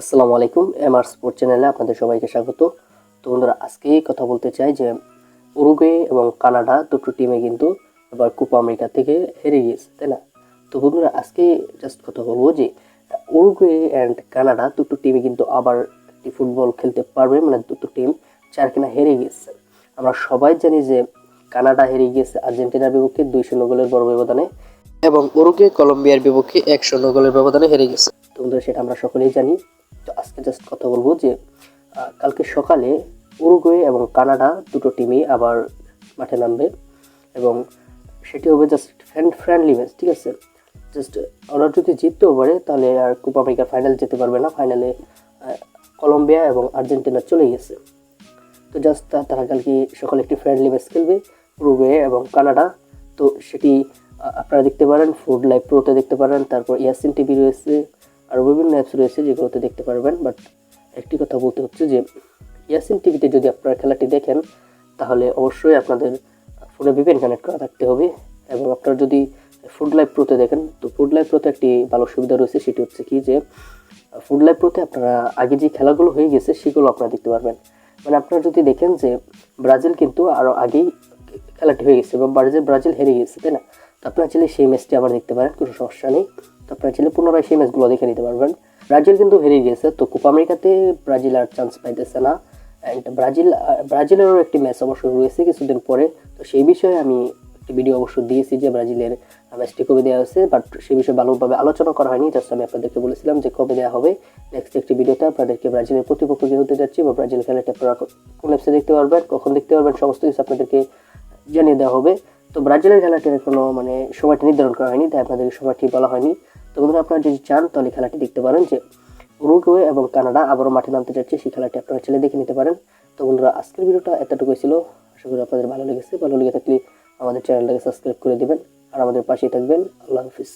আসসালামু আলাইকুম M R sport চ্যানেলে আপনাদের সবাইকে স্বাগত। তো বন্ধুরা আজকে কথা বলতে চাই যে, উরুগুয়ে এবং কানাডা দুটো টিমে কিন্তু এবার কোপা আমেরিকা থেকে হেরে গিয়েছে, তাই না? তো বন্ধুরা, আজকে জাস্ট কথা বলব যে, উরুগুয়ে অ্যান্ড কানাডা দুটো টিমে কিন্তু আবার একটি ফুটবল খেলতে পারবে মানে দুটো টিম যার কিনা হেরে গিয়েছে। আমরা সবাই জানি যে, কানাডা হেরে গিয়েছে আর্জেন্টিনার বিপক্ষে দুই শূন্য গোলের বড় ব্যবধানে এবং উরুগুয়ে, কলম্বিয়ার বিপক্ষে এক শূন্য গোলের ব্যবধানে হেরে গেছে তো সেটা আমরা সকলেই জানি। তো আজকে জাস্ট কথা বলব যে কালকে সকালে উরুগুয়ে এবং কানাডা দুটো টিমই আবার মাঠে নামবে এবং সেটি হবে জাস্ট ফ্রেন্ড ফ্রেন্ডলি ম্যাচ ঠিক আছে? জাস্ট ওরা যদি জিততেও পারে, তাহলে আর কোপা আমেরিকার ফাইনাল যেতে পারবে না। ফাইনালে কলম্বিয়া এবং আর্জেন্টিনা চলে গেছে। তো জাস্ট তারা কালকে সকালে একটি ফ্রেন্ডলি ম্যাচ খেলবে, উরুগুয়ে এবং কানাডা। তো সেটি আপনারা দেখতে পারেন ফুড লাইভ প্রোতে দেখতে পারেন, তারপর ইয়াসিন টিভি রয়েছে। আর বিভিন্ন অ্যাপস রয়েছে, যেগুলোতে দেখতে পারবেন। বাট একটি কথা বলতে হচ্ছে যে ইয়াসিন টিভিতে যদি আপনারা খেলাটি দেখেন, তাহলে অবশ্যই আপনাদের ফোনে ভিপিএন কানেক্ট করা থাকতে হবে। এবং আপনারা যদি ফুড লাইভ প্রোতে দেখেন, তো ফুড লাইভ প্রোতে একটি ভালো সুবিধা রয়েছে, সেটি হচ্ছে কি যে ফুড লাইভ প্রোতে আপনারা আগে যে খেলাগুলো হয়ে গেছে, সেগুলো আপনারা দেখতে পারবেন। মানে আপনারা যদি দেখেন যে, ব্রাজিল কিন্তু আরও আগেই খেলাটি হয়ে গেছে, এবং ব্রাজিল ব্রাজিল হেরে গেছে, তাই না? তো আপনারা চাইলে সেই ম্যাচটি আবার দেখতে পারেন, কোনো সমস্যা নেই। তো আপনারা চাইলে পুনরায় সেই ম্যাচগুলো দেখে নিতে পারবেন। ব্রাজিল কিন্তু হেরে গিয়েছে তো কোপা আমেরিকাতে ব্রাজিল আর চান্স পাইতেছে না। অ্যান্ড ব্রাজিল ব্রাজিলেরও একটি ম্যাচ অবশ্য রয়েছে কিছুদিন পরে, তো সেই বিষয়ে আমি একটি ভিডিও অবশ্য দিয়েছি যে ব্রাজিলের ম্যাচটি কবে দেওয়া হয়েছে বাট সেই বিষয়ে ভালোভাবে আলোচনা করা হয়নি জাস্ট আমি আপনাদেরকে বলেছিলাম যে কবে দেওয়া হবে। নেক্সট একটি ভিডিওতে আপনাদেরকে ব্রাজিলের প্রতিপক্ষ কি হতে যাচ্ছি, বা ব্রাজিল খেলাটি আপনারা কোন অ্যাপসে দেখতে পারবেন, কখন দেখতে পারবেন, সমস্ত কিছু আপনাদেরকে জানিয়ে দেওয়া হবে। তো ব্রাজিলের খেলাটির কোনো মানে সময়টি নির্ধারণ করা হয়নি, তাই আপনাদেরকে সময়টি বলা হয়নি। তো বন্ধুরা, আপনারা যদি চান, তাহলে খেলাটি দেখতে পারেন যে উরুগুয়ে এবং কানাডা আবারও মাঠে নামতে যাচ্ছে। সেই খেলাটি আপনারা ছেলে দেখে নিতে পারেন। তো বন্ধুরা, আজকের ভিডিওটা এতটুকুই ছিল। আশা করি আপনাদের ভালো লেগেছে। ভালো লেগে থাকলে আমাদের চ্যানেলটাকে সাবস্ক্রাইব করে দেবেন। আর আমাদের পাশেই থাকবেন। আল্লাহ হাফিজ।